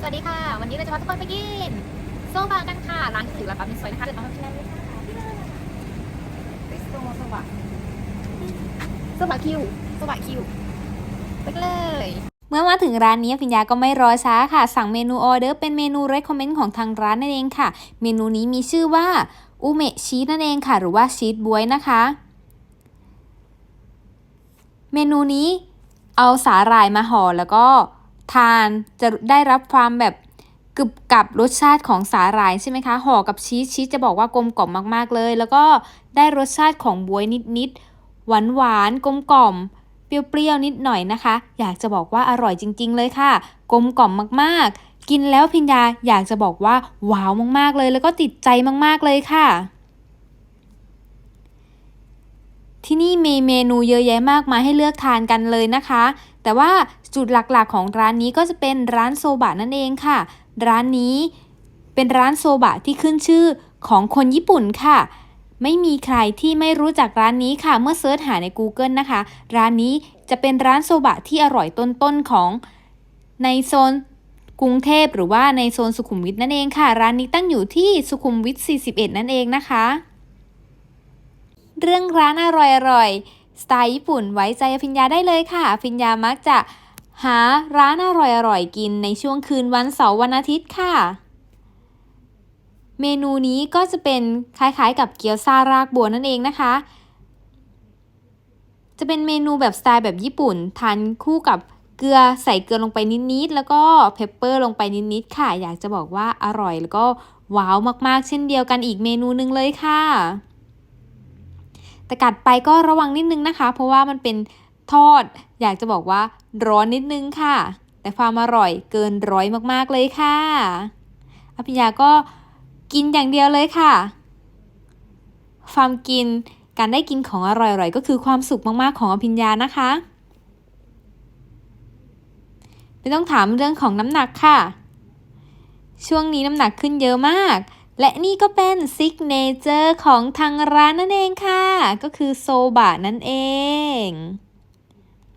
สวัสดีค่ะ วันนี้เราจะพาทุกคนไปกินโซบะกันค่ะร้านที่ถือราคาเป็นซอยนะคะเดินมาที่นั่นเลยค่ะสโซบะโซบะคิวโซบะคิวไปเลย เมื่อมาถึงร้านนี้พิญญาก็ไม่รอช้าค่ะ สั่งเมนูออเดอร์เป็นเมนู recommend ของทางร้านนั่นเองค่ะ เมนูนี้มีชื่อว่าอูเมะชีสนั่นเองค่ะ หรือว่าชีสบวยนะคะ เมนูนี้เอาสาหร่ายมาห่อแล้วก็ ทานจะได้รับความแบบกึบกับรสชาติของสาหร่ายใช่ไหมคะห่อกับชีสชีสจะบอกว่ากลมกล่อมมากๆเลย แล้วก็ได้รสชาติของบวยนิดๆหวานหวานกลมกล่อมเปรี้ยวๆนิดหน่อยนะคะ อยากจะบอกว่าอร่อยจริง ๆ เลยค่ะ กลมกล่อมมากๆ กินแล้วพิญญาอยากจะบอกว่าว้าวมากๆเลย แล้วก็ติดใจมากๆเลยค่ะ ที่นี่มีเมนูเยอะแยะมากมายให้เลือกทานกันเลยนะคะ แต่ว่าจุดหลักๆของร้านนี้ก็จะเป็นร้านโซบะนั่นเองค่ะ ร้านนี้เป็นร้านโซบะที่ขึ้นชื่อของคนญี่ปุ่นค่ะ ไม่มีใครที่ไม่รู้จักร้านนี้ค่ะ เมื่อเซิร์ชหาใน Google นะคะ ร้านนี้จะเป็นร้านโซบะที่อร่อยต้นๆของในโซนกรุงเทพหรือว่าในโซนสุขุมวิทนั่นเองค่ะ ร้านนี้ตั้งอยู่ที่สุขุมวิท 41 นั่นเองนะคะ เรื่องร้านอร่อยๆสไตล์ญี่ปุ่นไว้ใจอภิญญาได้เลยค่ะอภิญญามักจะหาร้านอร่อยๆกินในช่วงคืนวันเสาร์วันอาทิตย์ค่ะ เมนูนี้ก็จะเป็นคล้ายๆ กับเกี๊ยวซ่ารากบัวนั่นเองนะคะ จะเป็นเมนูแบบสไตล์แบบญี่ปุ่นทานคู่กับเกลือใส่เกลือลงไปนิดๆแล้วก็เพปเปอร์ลงไปนิดๆค่ะ อยากจะบอกว่าอร่อยแล้วก็ว้าวมากๆ เช่นเดียวกันอีกเมนูหนึงเลยค่ะ แต่กัดไปก็ระวังนิดนึงนะคะ เพราะว่ามันเป็นทอด อยากจะบอกว่าร้อนนิดนึงค่ะ แต่ความอร่อยเกินร้อยมากๆเลยค่ะ อภิญญาก็กินอย่างเดียวเลยค่ะ ความกินการได้กินของอร่อยๆ ก็คือความสุขมากๆของอภิญญานะคะ ไม่ต้องถามเรื่องของน้ำหนักค่ะ ช่วงนี้น้ำหนักขึ้นเยอะมาก และนี่ก็เป็นซิกเนเจอร์ของทางร้านนั่นเองค่ะ ก็คือโซบะนั่นเอง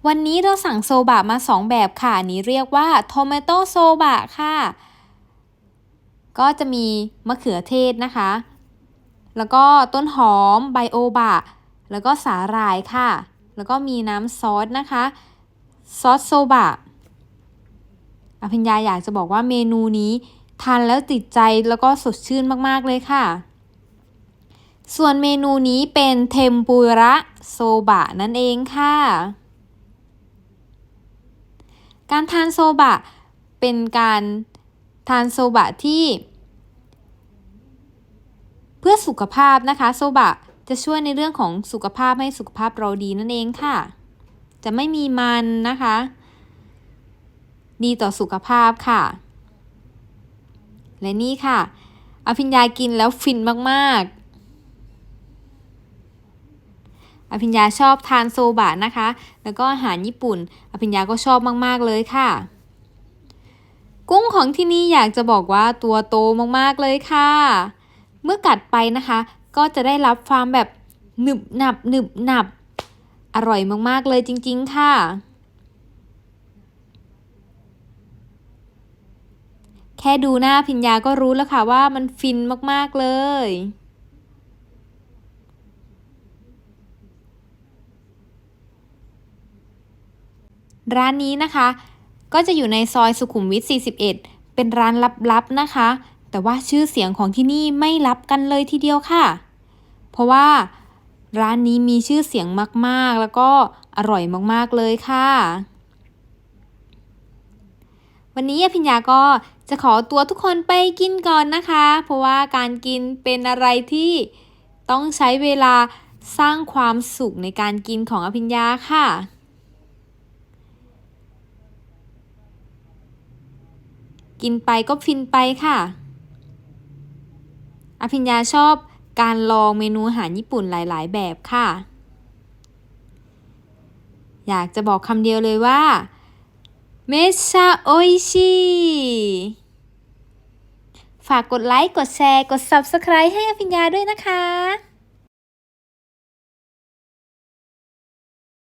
วันนี้เราสั่งโซบะมา 2 แบบค่ะนนี้เรียกว่าโทเมโตโซบะค่ะ ก็จะมีมะเขือเทศนะคะ แล้วก็ต้นหอมไบโอบะ แล้วก็สาหร่ายค่ะ แล้วก็มีน้ำซอสนะคะ ซอสโซบะอภิญญาอยากจะบอกว่าเมนูนี้ ทานแล้วติดใจแล้วก็สดชื่นมากๆเลยค่ะ ส่วนเมนูนี้เป็นเทมปุระโซบะนั่นเองค่ะ การทานโซบะเป็นการทานโซบะที่เพื่อสุขภาพนะคะโซบะจะช่วยในเรื่องของสุขภาพให้สุขภาพเราดีนั่นเองค่ะ จะไม่มีมันนะคะ ดีต่อสุขภาพค่ะ และนี่ค่ะ อภิญญากินแล้วฟินมากๆ อภิญญาชอบทานโซบะนะคะ แล้วก็อาหารญี่ปุ่น อภิญญาก็ชอบมากๆเลยค่ะ กุ้งของที่นี่อยากจะบอกว่าตัวโตมากๆเลยค่ะ เมื่อกัดไปนะคะ ก็จะได้รับความแบบหนึบหนับหนึบหนับ อร่อยมากๆเลยจริง ๆ ค่ะ แค่ดูหน้าพิญญาก็รู้แล้วค่ะว่ามันฟินมากๆเลย ร้านนี้นะคะ ก็จะอยู่ในซอยสุขุมวิท 41 เป็นร้านลับๆนะคะ แต่ว่าชื่อเสียงของที่นี่ไม่ลับกันเลยทีเดียวค่ะ เพราะว่าร้านนี้มีชื่อเสียงมากๆ แล้วก็อร่อยมากๆเลยค่ะ วันนี้อภิญญาก็จะขอตัวทุกคนไปกินก่อนนะคะ เพราะว่าการกินเป็นอะไรที่ต้องใช้เวลาสร้างความสุขในการกินของอภิญญาค่ะ กินไปก็ฟินไปค่ะ อภิญญาชอบการลองเมนูอาหารญี่ปุ่นหลาย ๆ แบบค่ะ อยากจะบอกคำเดียวเลยว่า เมชาโออิชิฝากกดไลค์ กดแชร์ กด Subscribe ให้อภิญญาด้วยนะคะ